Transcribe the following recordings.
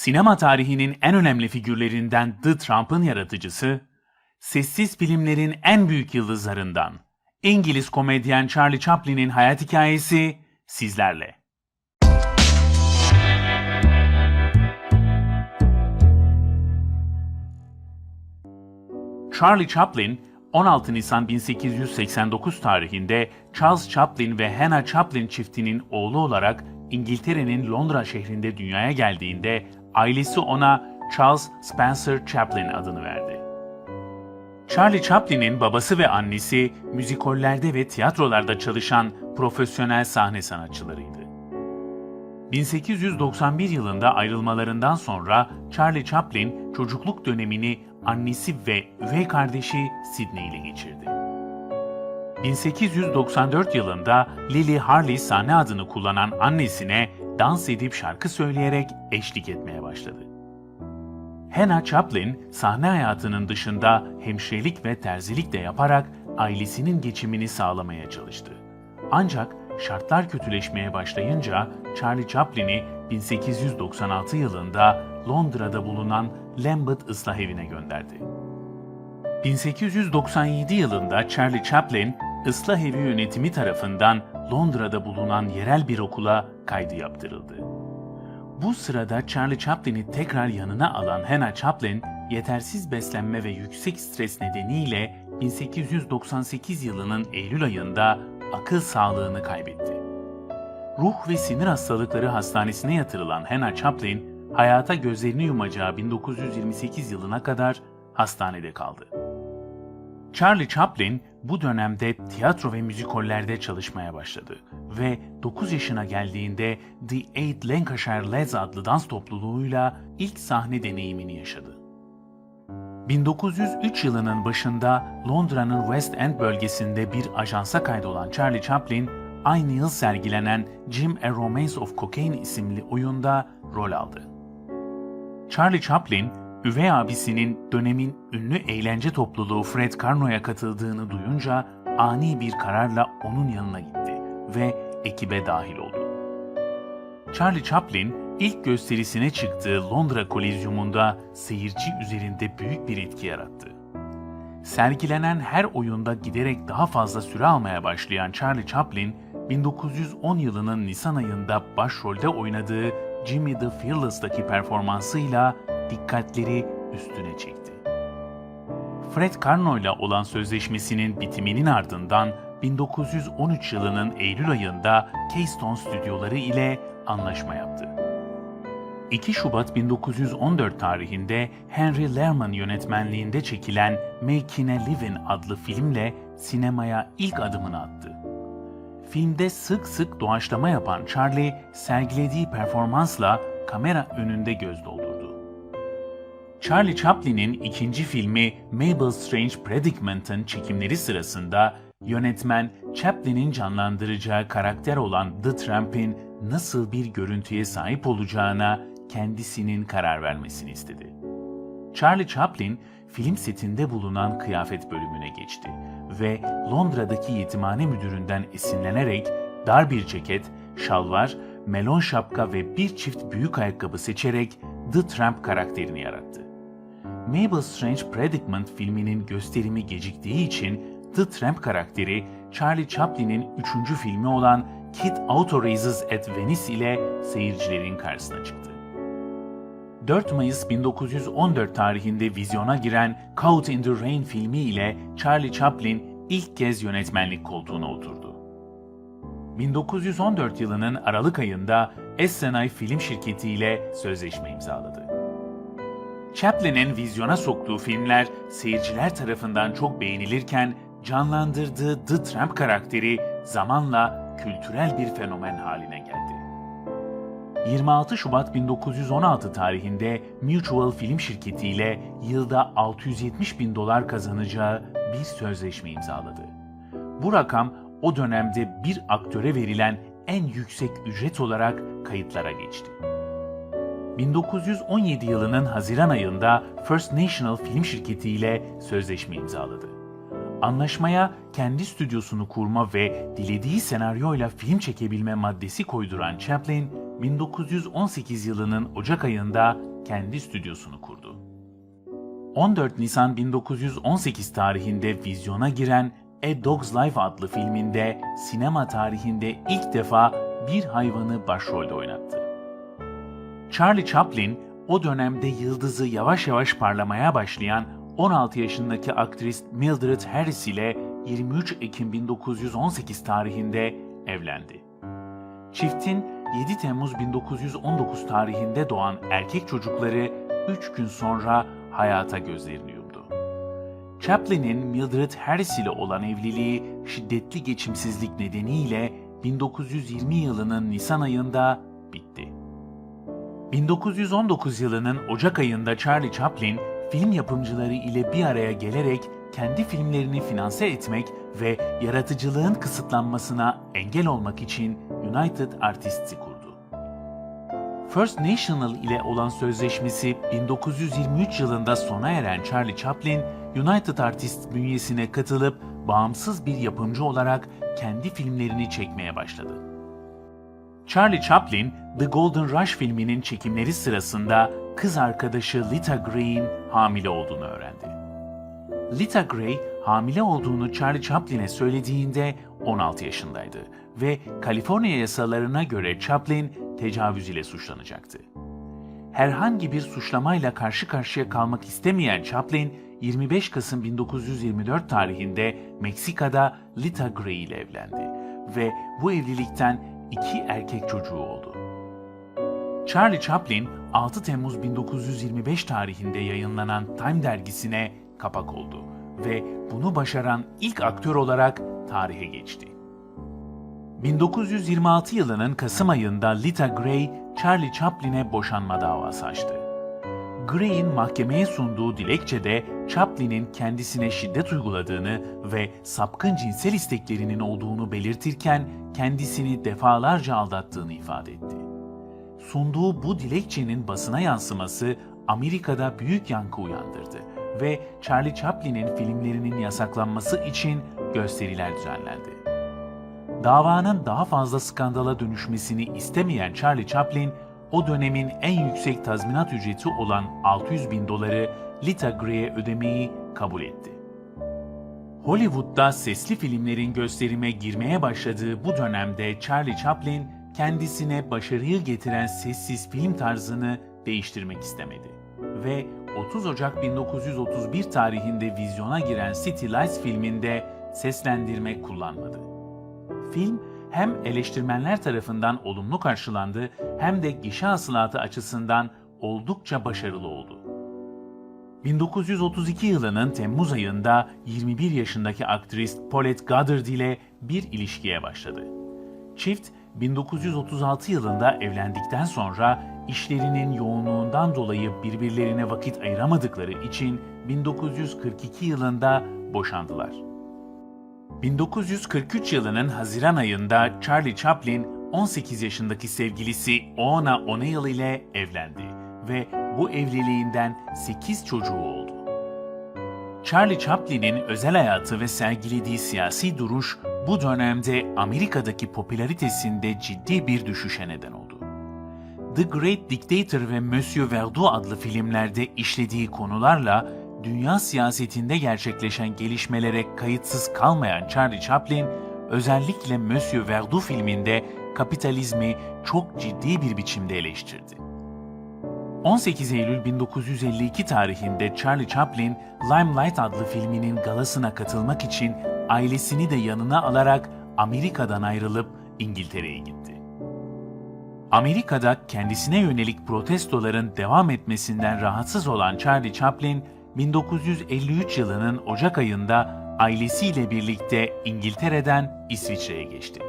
Sinema tarihinin en önemli figürlerinden The Trump'ın yaratıcısı, sessiz filmlerin en büyük yıldızlarından İngiliz komedyen Charlie Chaplin'in hayat hikayesi sizlerle. Charlie Chaplin, 16 Nisan 1889 tarihinde Charles Chaplin ve Hannah Chaplin çiftinin oğlu olarak İngiltere'nin Londra şehrinde dünyaya geldiğinde ailesi ona Charles Spencer Chaplin adını verdi. Charlie Chaplin'in babası ve annesi müzikollerde ve tiyatrolarda çalışan profesyonel sahne sanatçılarıydı. 1891 yılında ayrılmalarından sonra Charlie Chaplin çocukluk dönemini annesi ve üvey kardeşi Sidney ile geçirdi. 1894 yılında Lily Harley sahne adını kullanan annesine dans edip şarkı söyleyerek eşlik etmeye başladı. Hannah Chaplin sahne hayatının dışında hemşirelik ve terzilik de yaparak ailesinin geçimini sağlamaya çalıştı. Ancak şartlar kötüleşmeye başlayınca Charlie Chaplin'i 1896 yılında Londra'da bulunan Lambeth Islah Evi'ne gönderdi. 1897 yılında Charlie Chaplin, ıslah evi yönetimi tarafından Londra'da bulunan yerel bir okula kaydı yaptırıldı. Bu sırada Charlie Chaplin'i tekrar yanına alan Hannah Chaplin, yetersiz beslenme ve yüksek stres nedeniyle 1898 yılının Eylül ayında akıl sağlığını kaybetti. Ruh ve sinir hastalıkları hastanesine yatırılan Hannah Chaplin, hayata gözlerini yumacağı 1928 yılına kadar hastanede kaldı. Charlie Chaplin bu dönemde tiyatro ve müzikollerde çalışmaya başladı ve 9 yaşına geldiğinde The Eight Lancashire Lads adlı dans topluluğuyla ilk sahne deneyimini yaşadı. 1903 yılının başında Londra'nın West End bölgesinde bir ajansa kaydolan Charlie Chaplin, aynı yıl sergilenen Jim A Romance of Cocaine isimli oyunda rol aldı. Charlie Chaplin, üvey abisinin dönemin ünlü eğlence topluluğu Fred Carno'ya katıldığını duyunca ani bir kararla onun yanına gitti ve ekibe dahil oldu. Charlie Chaplin ilk gösterisine çıktığı Londra Kolezyumunda seyirci üzerinde büyük bir etki yarattı. Sergilenen her oyunda giderek daha fazla süre almaya başlayan Charlie Chaplin, 1910 yılının Nisan ayında başrolde oynadığı Jimmy the Fearless'daki performansıyla dikkatleri üstüne çekti. Fred Carno ile olan sözleşmesinin bitiminin ardından 1913 yılının Eylül ayında Keystone Stüdyoları ile anlaşma yaptı. 2 Şubat 1914 tarihinde Henry Lerman yönetmenliğinde çekilen Making a Living adlı filmle sinemaya ilk adımını attı. Filmde sık sık doğaçlama yapan Charlie, sergilediği performansla kamera önünde göz doldurdu. Charlie Chaplin'in ikinci filmi Mabel Strange Predicament'ın çekimleri sırasında yönetmen Chaplin'in canlandıracağı karakter olan The Tramp'in nasıl bir görüntüye sahip olacağına kendisinin karar vermesini istedi. Charlie Chaplin film setinde bulunan kıyafet bölümüne geçti ve Londra'daki yetimhane müdüründen esinlenerek dar bir ceket, şalvar, melon şapka ve bir çift büyük ayakkabı seçerek The Tramp karakterini yarattı. Mabel Strange Predicament filminin gösterimi geciktiği için The Tramp karakteri Charlie Chaplin'in üçüncü filmi olan Kid Auto Races at Venice ile seyircilerin karşısına çıktı. 4 Mayıs 1914 tarihinde vizyona giren Caught in the Rain filmi ile Charlie Chaplin ilk kez yönetmenlik koltuğuna oturdu. 1914 yılının Aralık ayında Essenay Film Şirketi ile sözleşme imzaladı. Chaplin'in vizyona soktuğu filmler seyirciler tarafından çok beğenilirken canlandırdığı The Tramp karakteri zamanla kültürel bir fenomen haline geldi. 26 Şubat 1916 tarihinde Mutual Film Şirketi ile yılda 670 bin dolar kazanacağı bir sözleşme imzaladı. Bu rakam o dönemde bir aktöre verilen en yüksek ücret olarak kayıtlara geçti. 1917 yılının Haziran ayında First National Film Şirketi ile sözleşme imzaladı. Anlaşmaya kendi stüdyosunu kurma ve dilediği senaryoyla film çekebilme maddesi koyduran Chaplin, 1918 yılının Ocak ayında kendi stüdyosunu kurdu. 14 Nisan 1918 tarihinde vizyona giren A Dog's Life adlı filminde sinema tarihinde ilk defa bir hayvanı başrolde oynattı. Charlie Chaplin o dönemde yıldızı yavaş yavaş parlamaya başlayan 16 yaşındaki aktris Mildred Harris ile 23 Ekim 1918 tarihinde evlendi. Çiftin 7 Temmuz 1919 tarihinde doğan erkek çocukları 3 gün sonra hayata gözlerini yumdu. Chaplin'in Mildred Harris ile olan evliliği şiddetli geçimsizlik nedeniyle 1920 yılının Nisan ayında bitti. 1919 yılının Ocak ayında Charlie Chaplin, film yapımcıları ile bir araya gelerek kendi filmlerini finanse etmek ve yaratıcılığın kısıtlanmasına engel olmak için United Artists'i kurdu. First National ile olan sözleşmesi 1923 yılında sona eren Charlie Chaplin, United Artists bünyesine katılıp bağımsız bir yapımcı olarak kendi filmlerini çekmeye başladı. Charlie Chaplin, The Golden Rush filminin çekimleri sırasında kız arkadaşı Lita Gray'in hamile olduğunu öğrendi. Lita Gray, hamile olduğunu Charlie Chaplin'e söylediğinde 16 yaşındaydı ve Kaliforniya yasalarına göre Chaplin tecavüz ile suçlanacaktı. Herhangi bir suçlamayla karşı karşıya kalmak istemeyen Chaplin, 25 Kasım 1924 tarihinde Meksika'da Lita Gray ile evlendi ve bu evlilikten iki erkek çocuğu oldu. Charlie Chaplin 6 Temmuz 1925 tarihinde yayınlanan Time dergisine kapak oldu ve bunu başaran ilk aktör olarak tarihe geçti. 1926 yılının Kasım ayında Lita Gray, Charlie Chaplin'e boşanma davası açtı. Gray'in mahkemeye sunduğu dilekçede Chaplin'in kendisine şiddet uyguladığını ve sapkın cinsel isteklerinin olduğunu belirtirken kendisini defalarca aldattığını ifade etti. Sunduğu bu dilekçenin basına yansıması Amerika'da büyük yankı uyandırdı ve Charlie Chaplin'in filmlerinin yasaklanması için gösteriler düzenlendi. Davanın daha fazla skandala dönüşmesini istemeyen Charlie Chaplin, o dönemin en yüksek tazminat ücreti olan 600 bin doları Lita Gray'e ödemeyi kabul etti. Hollywood'da sesli filmlerin gösterime girmeye başladığı bu dönemde Charlie Chaplin kendisine başarıyı getiren sessiz film tarzını değiştirmek istemedi ve 30 Ocak 1931 tarihinde vizyona giren City Lights filminde seslendirme kullanmadı. Film hem eleştirmenler tarafından olumlu karşılandı hem de gişe hasılatı açısından oldukça başarılı oldu. 1932 yılının Temmuz ayında 21 yaşındaki aktris Paulette Goddard ile bir ilişkiye başladı. Çift 1936 yılında evlendikten sonra işlerinin yoğunluğundan dolayı birbirlerine vakit ayıramadıkları için 1942 yılında boşandılar. 1943 yılının Haziran ayında Charlie Chaplin 18 yaşındaki sevgilisi Oona O'Neill ile evlendi ve bu evliliğinden 8 çocuğu oldu. Charlie Chaplin'in özel hayatı ve sergilediği siyasi duruş bu dönemde Amerika'daki popülaritesinde ciddi bir düşüşe neden oldu. The Great Dictator ve Monsieur Verdoux adlı filmlerde işlediği konularla dünya siyasetinde gerçekleşen gelişmelere kayıtsız kalmayan Charlie Chaplin, özellikle Monsieur Verdoux filminde kapitalizmi çok ciddi bir biçimde eleştirdi. 18 Eylül 1952 tarihinde Charlie Chaplin, Limelight adlı filminin galasına katılmak için ailesini de yanına alarak Amerika'dan ayrılıp İngiltere'ye gitti. Amerika'da kendisine yönelik protestoların devam etmesinden rahatsız olan Charlie Chaplin, 1953 yılının Ocak ayında ailesiyle birlikte İngiltere'den İsviçre'ye geçti.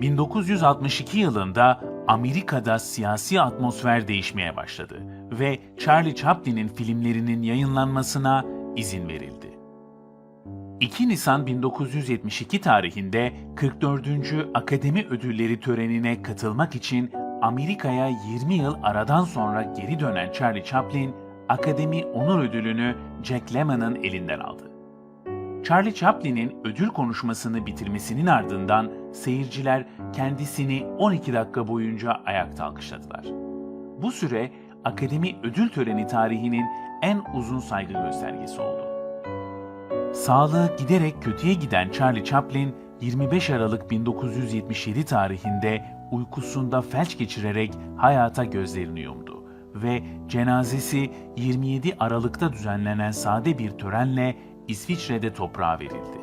1962 yılında Amerika'da siyasi atmosfer değişmeye başladı ve Charlie Chaplin'in filmlerinin yayınlanmasına izin verildi. 2 Nisan 1972 tarihinde 44. Akademi Ödülleri törenine katılmak için Amerika'ya 20 yıl aradan sonra geri dönen Charlie Chaplin, Akademi Onur Ödülünü Jack Lemmon'ın elinden aldı. Charlie Chaplin'in ödül konuşmasını bitirmesinin ardından seyirciler kendisini 12 dakika boyunca ayakta alkışladılar. Bu süre akademi ödül töreni tarihinin en uzun saygı göstergesi oldu. Sağlığı giderek kötüye giden Charlie Chaplin 25 Aralık 1977 tarihinde uykusunda felç geçirerek hayata gözlerini yumdu ve cenazesi 27 Aralık'ta düzenlenen sade bir törenle İsviçre'de toprağa verildi.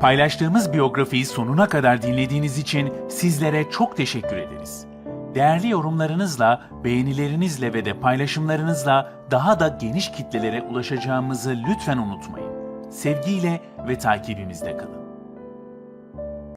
Paylaştığımız biyografiyi sonuna kadar dinlediğiniz için sizlere çok teşekkür ederiz. Değerli yorumlarınızla, beğenilerinizle ve de paylaşımlarınızla daha da geniş kitlelere ulaşacağımızı lütfen unutmayın. Sevgiyle ve takibimizde kalın.